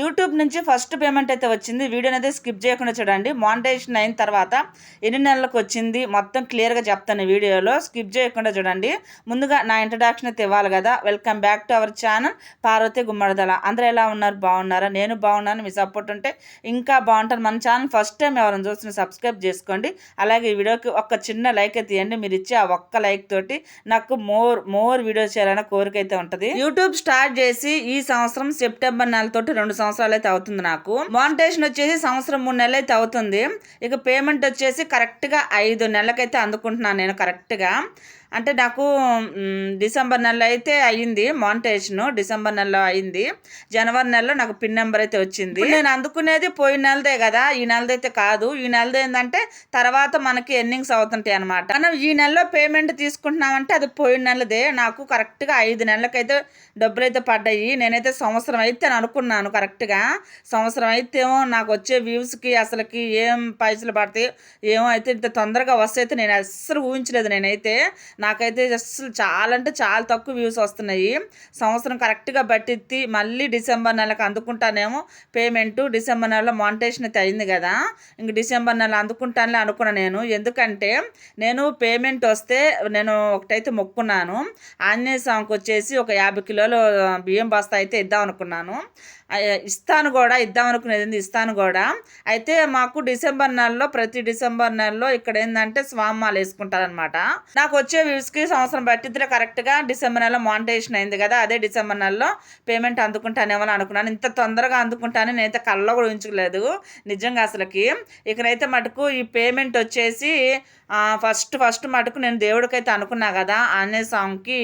YouTube నుంచి first payment అయితే వచ్చింది. వీడియో అనేది స్కిప్ చేయకుండా చూడండి. మానిటైజేషన్ అయిన తర్వాత ఎన్ని నెలలకు వచ్చింది మొత్తం క్లియర్గా చెప్తాను వీడియోలో. స్కిప్ చేయకుండా చూడండి. ముందుగా నా ఇంట్రడక్షన్ అయితే ఇవ్వాలి కదా. Welcome back to our channel Parvati Gummadidala అందరూ ఎలా ఉన్నారు? బాగున్నారా? నేను బాగున్నాను. మీ సపోర్ట్ ఉంటే ఇంకా బాగుంటాను మన ఛానల్ ఫస్ట్ టైం ఎవరైనా చూస్తున్న సబ్స్క్రైబ్ చేసుకోండి. అలాగే ఈ వీడియోకి ఒక చిన్న లైక్ అయితే ఇవ్వండి. మీరు ఇచ్చే ఆ ఒక్క లైక్ తోటి నాకు మోర్ మోర్ వీడియోస్ చేయాలన్న కోరిక అయితే ఉంటుంది. యూట్యూబ్ స్టార్ట్ చేసి ఈ సంవత్సరం సెప్టెంబర్ నెలతోటి రెండు సంవత్సరాలు అయితే అవుతుంది నాకు. మానిటేషన్ వచ్చేసి సంవత్సరం మూడు నెలలు అయితే అవుతుంది ఇక పేమెంట్ వచ్చేసి కరెక్ట్గా ఐదు నెలలకైతే అందుకుంటున్నాను నేను కరెక్ట్గా అంటే నాకు డిసెంబర్ నెలలో అయితే అయ్యింది మానిటేషన్ డిసెంబర్ నెలలో అయింది. జనవరి నెలలో నాకు పిన్ నెంబర్ అయితే వచ్చింది. నేను అందుకునేది పోయిన నెలదే కదా. ఈ నెలది అయితే కాదు. ఈ నెలది ఏంటంటే తర్వాత మనకి ఎర్నింగ్స్ అవుతుంటాయి అనమాట మనం ఈ నెలలో పేమెంట్ తీసుకుంటున్నామంటే అది పోయిన నెలదే. నాకు కరెక్ట్గా ఐదు నెలలకైతే డబ్బులు అయితే పడ్డాయి. నేనైతే సంవత్సరం అయితే అని అనుకున్నాను కరెక్ట్గా సంవత్సరం అయితేమో నాకు వచ్చే వ్యూస్కి అసలుకి ఏం పైసలు పడతాయి ఏమో అయితే ఇంత తొందరగా వస్తే అయితే నేను అస్సలు ఊహించలేదు నేనైతే. నాకైతే అసలు చాలా అంటే చాలా తక్కువ వ్యూస్ వస్తున్నాయి. సంవత్సరం కరెక్ట్గా బట్టిత్తి మళ్ళీ డిసెంబర్ నెలకు అందుకుంటానేమో పేమెంట్. డిసెంబర్ నెలలో మానిటేషన్ అయితే అయింది కదా. ఇంక డిసెంబర్ నెల అందుకుంటానులే అనుకున్నాను నేను. ఎందుకంటే నేను పేమెంట్ వస్తే నేను ఒకటైతే మొక్కున్నాను. ఆంజనేయ స్వామికి వచ్చేసి ఒక యాభై కిలోలు బియ్యం బస్తా అయితే ఇద్దాం అనుకున్నాను. ఇస్తాను కూడా ఇద్దాం అనుకునేది ఇస్తాను కూడా. అయితే మాకు డిసెంబర్ నెలలో ప్రతి డిసెంబర్ నెలలో ఇక్కడ ఏంటంటే స్వామాలు వేసుకుంటారనమాట నాకు వచ్చే వ్యూస్కి సంవత్సరం బట్టిద్దిలో కరెక్ట్గా డిసెంబర్ నెలలో మానిటేషన్ అయింది కదా అదే డిసెంబర్ నెలలో పేమెంట్ అందుకుంటానేమో అని అనుకున్నాను. ఇంత తొందరగా అందుకుంటాను నేనైతే కళ్ళలో కూడా ఉంచుకోలేదు. నిజంగా అసలుకి ఇక్కడైతే మటుకు ఈ పేమెంట్ వచ్చేసి ఫస్ట్ ఫస్ట్ మటుకు నేను దేవుడికైతే అనుకున్నా కదా ఆంజనేయ స్వామికి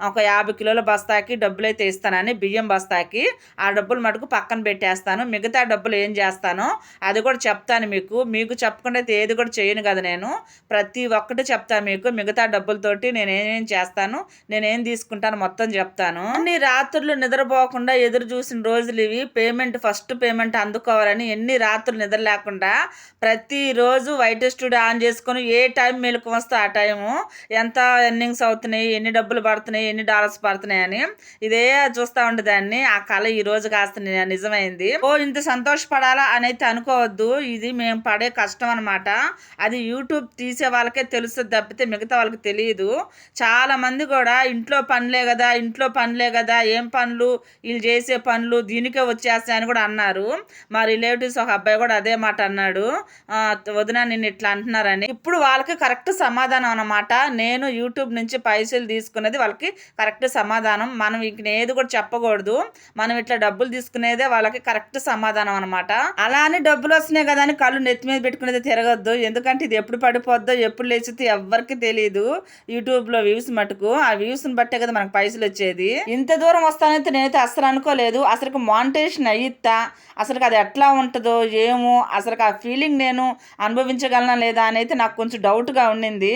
ఒక యాభై కిలోల బస్తాకి డబ్బులు అయితే ఇస్తానని బియ్యం బస్తాకి ఆ డబ్బులు మటుకు పక్కన పెట్టేస్తాను. మిగతా డబ్బులు ఏం చేస్తాను? అది కూడా చెప్తాను మీకు. మీకు చెప్పకుండా అయితే ఏది కూడా చేయను కదా నేను. ప్రతి ఒక్కటి చెప్తాను మీకు. మిగతా డబ్బులు తోటి నేను చేస్తాను? నేను ఏం తీసుకుంటాను? మొత్తం చెప్తాను. అన్ని రాత్రులు నిద్రపోకుండా ఎదురు చూసిన రోజులు ఇవి. పేమెంట్ ఫస్ట్ పేమెంట్ అందుకోవాలని ఎన్ని రాత్రులు నిద్ర లేకుండా ప్రతిరోజు వైట్ స్టూడియో ఆన్ చేసుకొని ఏ టైం మెలకు వస్తే ఆ టైము. ఎంత ఎర్నింగ్స్ అవుతున్నాయి? ఎన్ని డబ్బులు పడుతున్నాయి? ఎన్ని డాలర్స్ పడుతున్నాయి అని. ఇదే చూస్తూ ఉండేదాన్ని. ఆ కళ ఈ రోజు కాస్త నిజమైంది. ఓ ఇంత సంతోషపడాలా అనేది అనుకోవద్దు. ఇది మేము పడే కష్టం అనమాట అది యూట్యూబ్ తీసే వాళ్ళకే తెలుస్తుంది తప్పితే మిగతా వాళ్ళకి తెలియదు. తెలియదు చాలామంది కూడా ఇంట్లో పనులే కదా ఇంట్లో పనులే కదా ఏం పనులు వీళ్ళు చేసే పనులు దీనికే వచ్చేస్తాయని కూడా అన్నారు. మా రిలేటివ్స్ ఒక అబ్బాయి కూడా అదే మాట అన్నాడు. వదిన నిన్ను ఇట్లా అంటున్నారని. ఇప్పుడు వాళ్ళకి కరెక్ట్ సమాధానం అనమాట నేను యూట్యూబ్ నుంచి పైసలు తీసుకున్నది వాళ్ళకి కరెక్ట్ సమాధానం. మనం ఇంక ఏది కూడా చెప్పకూడదు. మనం ఇట్లా డబ్బులు తీసుకునేదే వాళ్ళకి కరెక్ట్ సమాధానం అనమాట అలా అని డబ్బులు వస్తున్నాయి కదా అని కళ్ళు నెత్తి మీద పెట్టుకునేది తిరగద్దు. ఎందుకంటే ఇది ఎప్పుడు పడిపోద్దో ఎప్పుడు లేచితే ఎవ్వరికి తెలియదు యూట్యూబ్లో వ్యూస్ మటుకు. ఆ వ్యూస్ బట్టే కదా మనకు పైసలు వచ్చేది. ఇంత దూరం వస్తానైతే నేనైతే అసలు అనుకోలేదు. అసలు మానిటేషన్ అయ్యిద్దా అసలు అది ఎట్లా ఉంటుందో? ఏమో? అసలు ఆ ఫీలింగ్ నేను అనుభవించగలనా లేదా అని అయితే నాకు కొంచెం డౌట్గా ఉండింది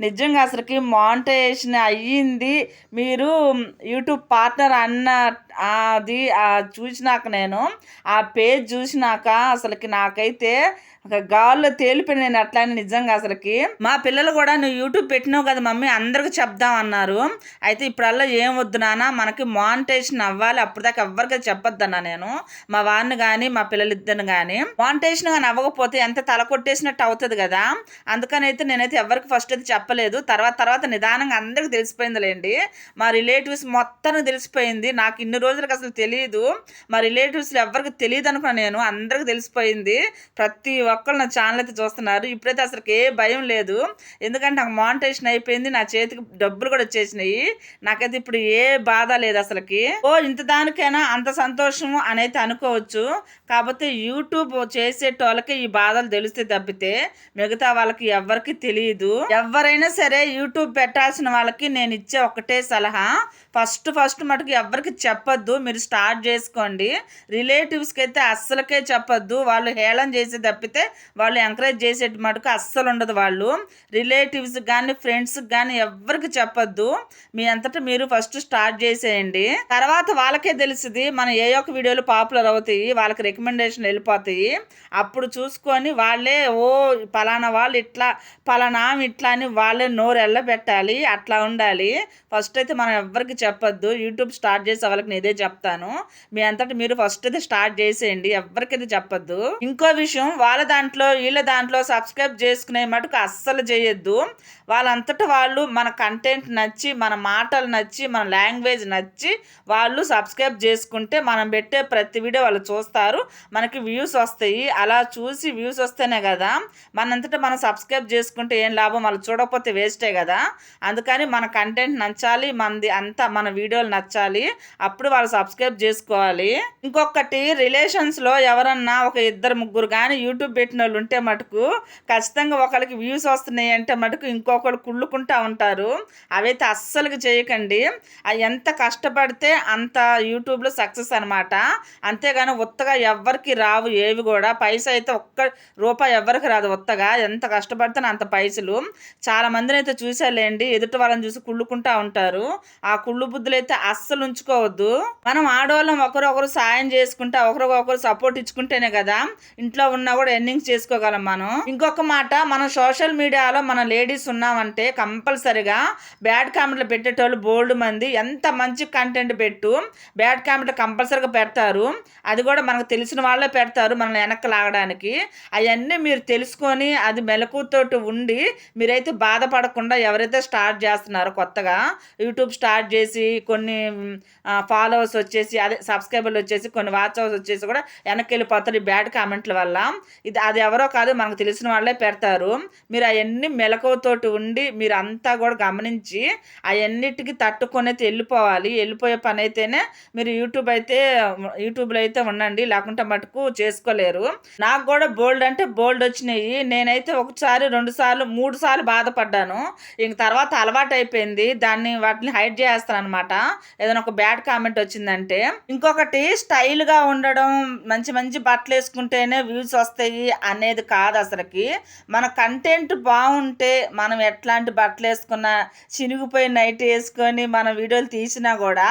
నిజంగా అసలుకి మానిటేషన్ అయ్యింది. మీరు యూట్యూబ్ పార్ట్నర్ అన్న అది చూసినాక నేను ఆ పేజ్ చూసినాక అసలుకి నాకైతే గాల్లో తేలిపోయిన నేను అట్లానే నిజంగా అసలుకి. మా పిల్లలు కూడా నువ్వు యూట్యూబ్ పెట్టినావు కదా మమ్మీ అందరికి చెప్దాం అన్నారు. అయితే ఇప్పుడల్లా ఏం వద్దు నాన్న మనకి మానిటేషన్ అవ్వాలి. అప్పుడు దాకా ఎవ్వరికి చెప్పొద్దన్నా నేను. మా వారిని కానీ మా పిల్లలిద్దరిని కానీ మానిటేషన్ కానీ అవ్వకపోతే ఎంత తల కొట్టేసినట్టు అవుతుంది కదా. అందుకని అయితే నేనైతే ఎవరికి ఫస్ట్ అయితే చెప్పలేదు. తర్వాత తర్వాత నిదానంగా అందరికి తెలిసిపోయిందిలేండి మా రిలేటివ్స్ మొత్తానికి తెలిసిపోయింది. నాకు ఇన్ని రోజులకు అసలు తెలియదు మా రిలేటివ్స్లో ఎవరికి తెలియదు అనుకున్నా నేను. అందరికి తెలిసిపోయింది. ప్రతి ఒక్క ఒక్కళ్ళు నా ఛానల్ అయితే చూస్తున్నారు. ఇప్పుడైతే అసలు ఏ భయం లేదు. ఎందుకంటే నాకు మానిటేషన్ అయిపోయింది. నా చేతికి డబ్బులు కూడా వచ్చేసినాయి. నాకైతే ఇప్పుడు ఏ బాధ లేదు అసలుకి. ఓ ఇంత దానికైనా అంత సంతోషము అని అయితే అనుకోవచ్చు. కాకపోతే యూట్యూబ్ చేసేటోళ్ళకి ఈ బాధలు తెలిస్తే తప్పితే మిగతా వాళ్ళకి ఎవరికి తెలియదు. ఎవరైనా సరే యూట్యూబ్ పెట్టాల్సిన వాళ్ళకి నేను ఇచ్చే ఒకటే సలహా. ఫస్ట్ ఫస్ట్ మటుకు ఎవరికి చెప్పొద్దు. మీరు స్టార్ట్ చేసుకోండి. రిలేటివ్స్కి అయితే అస్సలకే చెప్పొద్దు. వాళ్ళు హేళన చేసి తప్పితే అయితే వాళ్ళు ఎంకరేజ్ చేసే మటుకు అస్సలు ఉండదు వాళ్ళు. రిలేటివ్స్ కానీ ఫ్రెండ్స్ కానీ ఎవరికి చెప్పొద్దు. మీ అంతటా మీరు ఫస్ట్ స్టార్ట్ చేసేయండి. తర్వాత వాళ్ళకే తెలిసింది మన ఏ ఒక్క వీడియోలు పాపులర్ అవుతాయి వాళ్ళకి రికమెండేషన్ వెళ్ళిపోతాయి. అప్పుడు చూసుకొని వాళ్ళే ఓ పలానా వాళ్ళు ఇట్లా పలానా ఇట్లా అని వాళ్ళే నోరు ఎల్లబెట్టాలి అట్లా ఉండాలి. ఫస్ట్ అయితే మనం ఎవ్వరికి చెప్పొద్దు. యూట్యూబ్ స్టార్ట్ చేసే వాళ్ళకి నేను ఇదే చెప్తాను. మీ అంతటి మీరు ఫస్ట్ అయితే స్టార్ట్ చేసేయండి. ఎవరికైతే చెప్పొద్దు. ఇంకో విషయం వాళ్ళ దాంట్లో వీళ్ళ దాంట్లో సబ్స్క్రైబ్ చేసుకునే మటుకు అస్సలు చేయొద్దు. వాళ్ళంతట వాళ్ళు మన కంటెంట్ నచ్చి మన మాటలు నచ్చి మన లాంగ్వేజ్ నచ్చి వాళ్ళు సబ్స్క్రైబ్ చేసుకుంటే మనం పెట్టే ప్రతి వీడియో వాళ్ళు చూస్తారు. మనకి వ్యూస్ వస్తాయి. అలా చూసి వ్యూస్ వస్తేనే కదా మనంతటా మనం సబ్స్క్రైబ్ చేసుకుంటే ఏం లాభం? వాళ్ళు చూడకపోతే వేస్టే కదా. అందుకని మన కంటెంట్ నచ్చాలి మనది అంతా మన వీడియోలు నచ్చాలి. అప్పుడు వాళ్ళు సబ్స్క్రైబ్ చేసుకోవాలి. ఇంకొకటి రిలేషన్స్లో ఎవరన్నా ఒక ఇద్దరు ముగ్గురు కానీ యూట్యూబ్ పెట్టిన వాళ్ళు ఉంటే మటుకు ఖచ్చితంగా ఒకరికి వ్యూస్ వస్తున్నాయి అంటే మటుకు ఇంకొకరు కుళ్ళుకుంటా ఉంటారు. అవైతే అస్సలుకి చేయకండి. అవి ఎంత కష్టపడితే అంత యూట్యూబ్లో సక్సెస్ అనమాట అంతేగాని ఉత్తగా ఎవ్వరికి రావు ఏవి కూడా. పైసా అయితే ఒక్క రూపాయి ఎవ్వరికి రాదు ఉత్తగా. ఎంత కష్టపడితే అంత పైసలు. చాలా మందిని అయితే చూసేలేండి ఎదుటి వాళ్ళని చూసి కుళ్ళుకుంటా ఉంటారు. ఆ కుళ్ళు బుద్ధులు అయితే అస్సలు ఉంచుకోవద్దు. మనం ఆడవాళ్ళం ఒకరు ఒకరు సాయం చేసుకుంటే ఒకరికొకరు సపోర్ట్ ఇచ్చుకుంటేనే కదా ఇంట్లో ఉన్నా కూడా ఎర్నింగ్స్ చేసుకోగలం మనం. ఇంకొక మాట మనం సోషల్ మీడియాలో మన లేడీస్ ఉన్నామంటే కంపల్సరిగా బ్యాడ్ కామెంట్లు పెట్టేటోళ్ళు బోల్డ్ మంది ఎంత మంచి కంటెంట్ పెట్టు బ్యాడ్ కామెంట్లు కంపల్సరిగా పెడతారు. అది కూడా మనకు తెలిసిన వాళ్ళే పెడతారు మనల్ని వెనక్కి లాగడానికి. అవన్నీ మీరు తెలుసుకొని అది మెలకుతోటి ఉండి మీరైతే బాధపడకుండా ఎవరైతే స్టార్ట్ చేస్తున్నారో కొత్తగా యూట్యూబ్ స్టార్ట్ చేసి కొన్ని ఫాలోవర్స్ వచ్చేసి అదే సబ్స్క్రైబర్లు వచ్చేసి కొన్ని వాచ్ అవర్స్ వచ్చేసి కూడా వెనక్కి వెళ్ళిపోతారు ఈ బ్యాడ్ కామెంట్ల వల్ల. ఇది అది ఎవరో కాదు మనకు తెలిసిన వాళ్ళే పెడతారు. మీరు అవన్నీ మెలకువతోటి ఉండి మీరు అంతా కూడా గమనించి అవన్నిటికి తట్టుకొని అయితే వెళ్ళిపోవాలి. వెళ్ళిపోయే పని అయితేనే మీరు యూట్యూబ్ అయితే యూట్యూబ్లో అయితే ఉండండి లేకుంటే మటుకు చేసుకోలేరు. నాకు కూడా బోల్డ్ అంటే బోల్డ్ వచ్చినాయి. నేనైతే ఒకసారి రెండు సార్లు మూడు సార్లు బాధపడ్డాను. ఇంక తర్వాత అలవాటు అయిపోయింది. దాన్ని వాటిని హైడ్ చేస్తాను అనమాట ఏదైనా ఒక బ్యాడ్ కామెంట్ వచ్చిందంటే. ఇంకొకటి స్టైల్గా ఉండడం మంచి మంచి బట్టలు వేసుకుంటేనే వ్యూస్ వస్తాయి. అనేది కాదు అసలుకి. మన కంటెంట్ బాగుంటే మనం ఎట్లాంటి బట్టలు వేసుకున్నా చినిగిపోయి నైట్ వేసుకొని మనం వీడియోలు తీసినా కూడా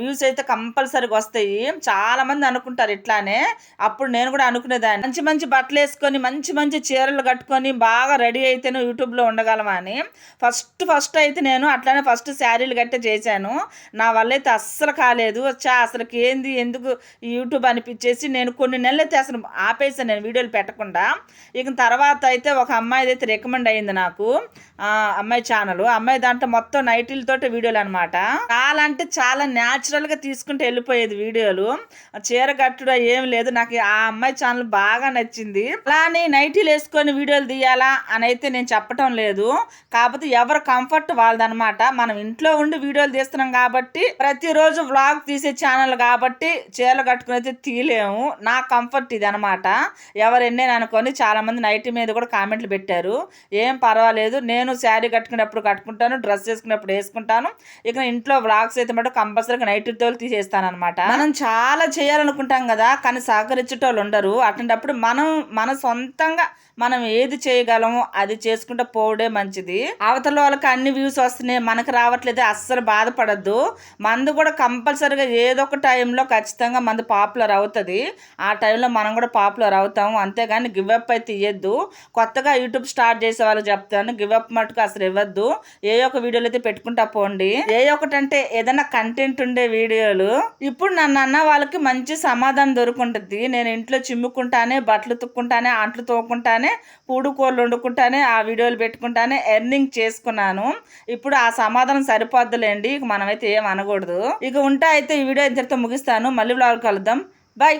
వ్యూస్ అయితే కంపల్సరీగా వస్తాయి. చాలామంది అనుకుంటారు ఇట్లానే. అప్పుడు నేను కూడా అనుకునేదాన్ని. మంచి మంచి బట్టలు వేసుకొని మంచి మంచి చీరలు కట్టుకొని బాగా రెడీ అయితేనే యూట్యూబ్లో ఉండగలమని ఫస్ట్ ఫస్ట్ అయితే నేను అట్లానే ఫస్ట్ శారీలు గట్టే చేశాను. నా వల్ల అయితే అస్సలు కాలేదు. వచ్చా అసలుకి ఏంది ఎందుకు యూట్యూబ్ అనిపించేసి నేను కొన్ని నెలలు అయితే అసలు ఆపేసాను నేను వీడియోలు పెట్టకుండా. ఇక తర్వాత అయితే ఒక అమ్మాయి అయితే రికమెండ్ అయింది నాకు. అమ్మాయి ఛానల్ అమ్మాయి దాంట్లో మొత్తం నైటీలతోటి వీడియోలు అనమాట చాలా అంటే చాలా న్యాచురల్గా తీసుకుంటే వెళ్ళిపోయేది వీడియోలు చీర కట్టుడు ఏం లేదు. నాకు ఆ అమ్మాయి ఛానల్ బాగా నచ్చింది. అలానే నైటీలు వేసుకొని వీడియోలు తీయాలా అని అయితే నేను చెప్పటం లేదు. కాకపోతే ఎవరు కంఫర్ట్ వాళ్ళదనమాట మనం ఇంట్లో ఉండి వీడియోలు తీస్తున్నాం కాబట్టి ప్రతిరోజు వ్లాగ్ తీసే ఛానల్ కాబట్టి చీరలు కట్టుకుని అయితే తీయలేము. నా కంఫర్ట్ ఇది అనమాట ఎవరు ఎన్నేను అనుకొని చాలా మంది నైటీ మీద కూడా కామెంట్లు పెట్టారు. ఏం పర్వాలేదు. నేను నేను శారీ కట్టుకునేప్పుడు కట్టుకుంటాను డ్రెస్ వేసుకునేప్పుడు వేసుకుంటాను. ఇక ఇంట్లో వ్లాగ్స్ అయితే మటు కంపల్సరీగా నైట్ తోలు తీసేస్తాను అనమాట మనం చాలా చేయాలనుకుంటాం కదా కానీ సహకరించేటోళ్ళు ఉండరు. అటువంటిప్పుడు మనం మన సొంతంగా మనం ఏది చేయగలమో అది చేసుకుంటే పోవడే మంచిది. అవతల వాళ్ళకి అన్ని వ్యూస్ వస్తున్నాయి మనకు రావట్లేదు అస్సలు బాధపడద్దు. మందు కూడా కంపల్సరీగా ఏదో ఒక టైంలో ఖచ్చితంగా మందు పాపులర్ అవుతుంది. ఆ టైంలో మనం కూడా పాపులర్ అవుతాము. అంతేగాని గివప్ అయితే ఇవ్వద్దు కొత్తగా యూట్యూబ్ స్టార్ట్ చేసే వాళ్ళకి చెప్తాను గివప్ మటుకు అసలు ఇవ్వద్దు. ఏ ఒక్క వీడియోలు అయితే పెట్టుకుంటా పోండి. ఏ ఒకటంటే ఏదైనా కంటెంట్ ఉండే వీడియోలు ఇప్పుడు నన్ను అన్న వాళ్ళకి మంచి సమాధానం దొరుకుంటుంది. నేను ఇంట్లో చిమ్ముకుంటానే బట్టలు తుక్కుంటానే అంట్లు తోకుంటానే పూడు కూరలు వండుకుంటానే ఆ వీడియోలు పెట్టుకుంటానే ఎర్నింగ్ చేసుకున్నాను. ఇప్పుడు ఆ సమాధానం సరిపోద్దులేండి. ఇక మనమైతే ఏం అనకూడదు. ఇక ఉంటా అయితే ఈ వీడియో ఇంతటితో ముగిస్తాను. మళ్ళీ బ్లాగ్ కలుద్దాం. బాయ్